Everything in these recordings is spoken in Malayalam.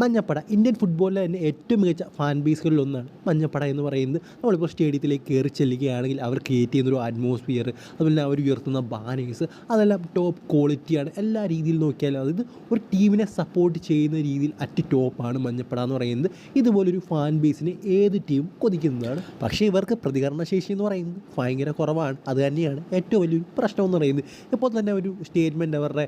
മഞ്ഞപ്പട. ഇന്ത്യൻ ഫുട്ബോളിലെ തന്നെ ഏറ്റവും മികച്ച ഫാൻ ബേസുകളിൽ ഒന്നാണ് മഞ്ഞപ്പട എന്ന് പറയുന്നത്. നമ്മളിപ്പോൾ സ്റ്റേഡിയത്തിലേക്ക് കയറി ചെല്ലുകയാണെങ്കിൽ അവർ ക്രിയേറ്റ് ചെയ്യുന്നൊരു അറ്റ്മോസ്ഫിയർ അതുപോലെ അവർ ഉയർത്തുന്ന ബാനേഴ്സ് അതെല്ലാം ടോപ്പ് ക്വാളിറ്റിയാണ് എല്ലാ രീതിയിൽ നോക്കിയാലും അതായത് ഒരു ടീമിനെ സപ്പോർട്ട് ചെയ്യുന്ന രീതിയിൽ അറ്റ് ടോപ്പാണ് മഞ്ഞപ്പട എന്ന് പറയുന്നത്. ഇതുപോലൊരു ഫാൻ ബേസിനെ ഏത് ടീം കൊതിക്കുന്നതാണ്? പക്ഷേ ഇവർക്ക് പ്രതികരണശേഷി എന്ന് പറയുന്നത് ഭയങ്കര കുറവാണ്. അത് തന്നെയാണ് ഏറ്റവും വലിയൊരു പ്രശ്നം എന്ന് പറയുന്നത്. ഇപ്പോൾ തന്നെ ഒരു സ്റ്റേറ്റ്മെന്റ് അവരുടെ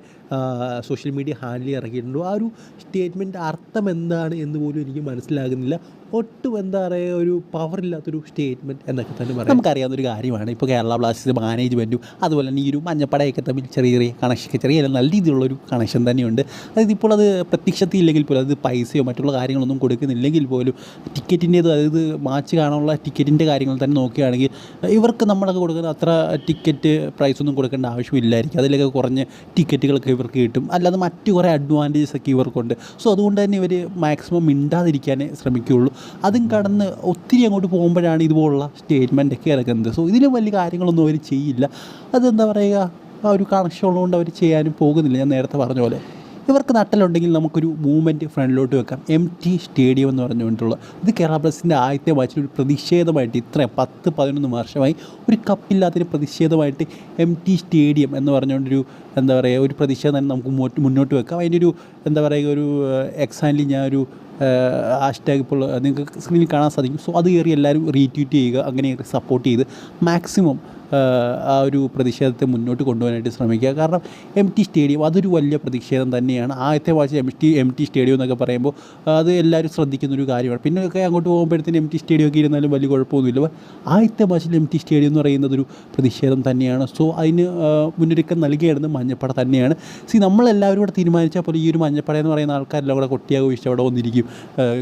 സോഷ്യൽ മീഡിയ ഹാൻഡിൽ ഇറക്കിയിട്ടുണ്ട്. ആ ഒരു സ്റ്റേറ്റ്മെന്റ് അർത്ഥം എന്താണ് എന്ന് പോലും എനിക്ക് മനസ്സിലാകുന്നില്ല. ഒട്ടും എന്താ പറയുക ഒരു പവർ ഇല്ലാത്തൊരു സ്റ്റേറ്റ്മെന്റ് എന്നൊക്കെ തന്നെ പറയാം. നമുക്കറിയാവുന്ന ഒരു കാര്യമാണ്. ഇപ്പോൾ കേരള ബ്ലാസ്റ്റേഴ്സ് മാനേജ്മെന്റും അതുപോലെ തന്നെ ഈ ഒരു മഞ്ഞപ്പടയൊക്കെ തമ്മിൽ ചെറിയ ചെറിയ കണക്ഷൻ ചെറിയ നല്ല രീതിയിലുള്ളൊരു കണക്ഷൻ തന്നെയുണ്ട്. അതായത് ഇപ്പോൾ അത് പ്രത്യക്ഷത്തിൽ ഇല്ലെങ്കിൽ പോലും അത് പൈസയോ മറ്റുള്ള കാര്യങ്ങളൊന്നും കൊടുക്കുന്നില്ലെങ്കിൽ പോലും ടിക്കറ്റിന്റേത് അതായത് മാച്ച് കാണാനുള്ള ടിക്കറ്റിന്റെ കാര്യങ്ങൾ തന്നെ നോക്കുകയാണെങ്കിൽ ഇവർക്ക് നമ്മളൊക്കെ കൊടുക്കുന്ന അത്ര ടിക്കറ്റ് പ്രൈസ് ഒന്നും കൊടുക്കേണ്ട ആവശ്യമില്ലായിരിക്കും. അതിലൊക്കെ കുറഞ്ഞ ടിക്കറ്റുകളൊക്കെ ഇവർക്ക് കിട്ടും. അല്ലാതെ മറ്റു കുറേ അഡ്വാന്റേജസ് ഒക്കെ ഇവർക്കുണ്ട്. സോ അതുകൊണ്ട് തന്നെ ഇവർ മാക്സിമം മിണ്ടാതിരിക്കാനേ ശ്രമിക്കുകയുള്ളൂ. അതും കടന്ന് ഒത്തിരി അങ്ങോട്ട് പോകുമ്പോഴാണ് ഇതുപോലുള്ള സ്റ്റേറ്റ്മെന്റ് ഒക്കെ ഇറക്കുന്നത് സോ ഇതിൽ വലിയ കാര്യങ്ങളൊന്നും അവർ ചെയ്യില്ല. അതെന്താ പറയുക? ആ ഒരു കണക്ഷൻ ഉള്ളതുകൊണ്ട് അവർ ചെയ്യാനും പോകുന്നില്ല. ഞാൻ നേരത്തെ പറഞ്ഞ പോലെ. ഇവർക്ക് നട്ടലുണ്ടെങ്കിൽ നമുക്കൊരു മൂവ്മെന്റ് ഫ്രണ്ടിലോട്ട് വെക്കാം. എം ടി സ്റ്റേഡിയം എന്ന് പറഞ്ഞുകൊണ്ടുള്ള. ഇത് കേരള ബ്ലാസ്റ്റേഴ്സിന്റെ ആദ്യത്തെ മാച്ചിൽ ഒരു പ്രതിഷേധമായിട്ട് ഇത്രയും പത്ത് പതിനൊന്ന് വർഷമായി ഒരു കപ്പില്ലാത്തൊരു പ്രതിഷേധമായിട്ട് എം ടി സ്റ്റേഡിയം എന്ന് പറഞ്ഞുകൊണ്ടൊരു എന്താ പറയുക ഒരു പ്രതിഷേധം തന്നെ നമുക്ക് മുന്നോട്ട് വെക്കാം. അതിന്റെ ഒരു എന്താ പറയുക ഒരു എക്സാമ്പിൾ ഞാൻ ഒരു ഹാഷ്ടാഗ് ഇപ്പോൾ നിങ്ങൾക്ക് സ്ക്രീനിൽ കാണാൻ സാധിക്കും. സോ അത് കയറി എല്ലാവരും റീട്വീറ്റ് ചെയ്യുക അങ്ങനെ സപ്പോർട്ട് ചെയ്ത്. മാക്സിമം ആ ഒരു പ്രതിഷേധത്തെ മുന്നോട്ട് കൊണ്ടുപോകാനായിട്ട് ശ്രമിക്കുക. കാരണം എം ടി സ്റ്റേഡിയം അതൊരു വലിയ പ്രതിഷേധം തന്നെയാണ്. ആദ്യത്തെ watch M T M T stadium എന്നൊക്കെ പറയുമ്പോൾ അത് എല്ലാവരും ശ്രദ്ധിക്കുന്ന ഒരു കാര്യമാണ്. പിന്നെ ഒക്കെ അങ്ങോട്ട് പോകുമ്പോഴത്തേനും എം ടി സ്റ്റേഡിയം ഒക്കെ ഇരുന്നാലും വലിയ കുഴപ്പമൊന്നുമില്ല. ആദ്യത്തെ വാച്ചിൽ എം ടി സ്റ്റേഡിയം എന്ന് പറയുന്നത് ഒരു പ്രതിഷേധം തന്നെയാണ്. സോ അതിന് മുന്നൊരുക്കം നൽകിയായിരുന്നു മഞ്ഞപ്പട തന്നെയാണ്. സി നമ്മളെല്ലാവരും കൂടെ തീരുമാനിച്ചാൽ പോലെ ഈ ഒരു മഞ്ഞപ്പട എന്ന് പറയുന്ന ആൾക്കാരെല്ലാം കൂടെ കൊട്ടിയാഘോഷിച്ച് അവിടെ വന്നിരിക്കും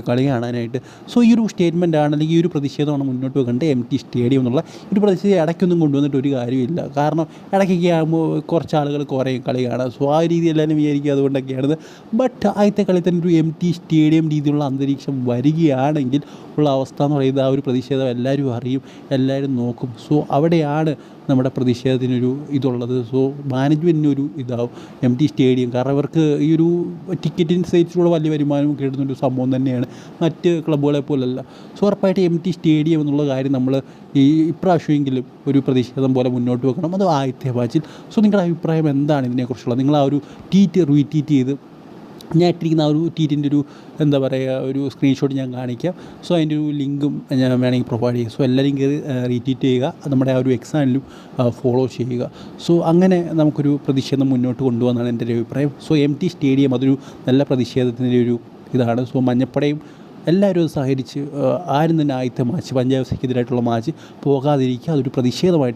കളി കാണാനായിട്ട്. സോ ഈ ഒരു സ്റ്റേറ്റ്മെന്റ് ആണ് അല്ലെങ്കിൽ ഈ ഒരു പ്രതിഷേധമാണ് മുന്നോട്ട് വെക്കേണ്ടത് എം ടി സ്റ്റേഡിയം എന്നുള്ള ഒരു പ്രതിഷേധം ഇടയ്ക്കൊന്നും കൊണ്ടുവന്നിട്ട് ഒരു കാര്യമില്ല. കാരണം ഇടയ്ക്കൊക്കെ ആകുമ്പോൾ കുറച്ച് ആളുകൾ കുറേ കളി കാണാം സോ ആ രീതി എല്ലാവരും വിചാരിക്കുക അതുകൊണ്ടൊക്കെയാണ്. ബട്ട് ആദ്യത്തെ കളി തന്നെ ഒരു എം ടി സ്റ്റേഡിയം രീതിയിലുള്ള അന്തരീക്ഷം വരികയാണെങ്കിൽ ഉള്ള അവസ്ഥ എന്ന് പറയുന്നത് ആ ഒരു പ്രതിഷേധം എല്ലാവരും അറിയും എല്ലാവരും നോക്കും. സോ അവിടെയാണ് നമ്മുടെ പ്രതിഷേധത്തിനൊരു ഇതുള്ളത്. സോ മാനേജ്മെന്റിനൊരു ഇതാവും. എം ടി സ്റ്റേഡിയം കാരണം അവർക്ക് ഈ ഒരു ടിക്കറ്റിന് സൈറ്റിലൂടെ വലിയ വരുമാനം കിട്ടുന്നൊരു സംഭവം തന്നെയാണ്. മറ്റ് ക്ലബ്ബുകളെ പോലല്ല. സോ ഉറപ്പായിട്ട് എം ടി സ്റ്റേഡിയം എന്നുള്ള കാര്യം നമ്മൾ ഈ ഇപ്രാവശ്യമെങ്കിലും ഒരു പ്രതിഷേധം പോലെ മുന്നോട്ട് വെക്കണം. അത് ആദ്യത്തെ ബാച്ചിൽ. സോ നിങ്ങളുടെ അഭിപ്രായം എന്താണ് ഇതിനെക്കുറിച്ചുള്ളത്? നിങ്ങൾ ആ ഒരു ട്വീറ്റ് റീട്വീറ്റ് ചെയ്ത് ഞാൻ ഇട്ടിരിക്കുന്ന ആ ഒരു ട്വീറ്റിന്റെ ഒരു എന്താ പറയുക ഒരു സ്ക്രീൻഷോട്ട് ഞാൻ കാണിക്കാം. സോ അതിന്റെ ഒരു ലിങ്കും ഞാൻ വേണമെങ്കിൽ പ്രൊവൈഡ് ചെയ്യും. സോ എല്ലാവരും കയറി റീട്വീറ്റ് ചെയ്യുക. നമ്മുടെ ആ ഒരു എക്സാമിലും ഫോളോ ചെയ്യുക. സോ അങ്ങനെ നമുക്കൊരു പ്രതിഷേധം മുന്നോട്ട് കൊണ്ടുപോകുന്നതാണ് എന്റെ ഒരു അഭിപ്രായം. സോ എം ടി സ്റ്റേഡിയം അതൊരു നല്ല പ്രതിഷേധത്തിന്റെ ഒരു ഇതാണ്. സോ മഞ്ഞപ്പടയും എല്ലാവരും അത് സഹകരിച്ച് ആരും തന്നെ ആദ്യത്തെ മാച്ച് പഞ്ചാബ് സിക്കെതിരായിട്ടുള്ള മാച്ച് പോകാതിരിക്കുക അതൊരു പ്രതിഷേധമായിട്ട്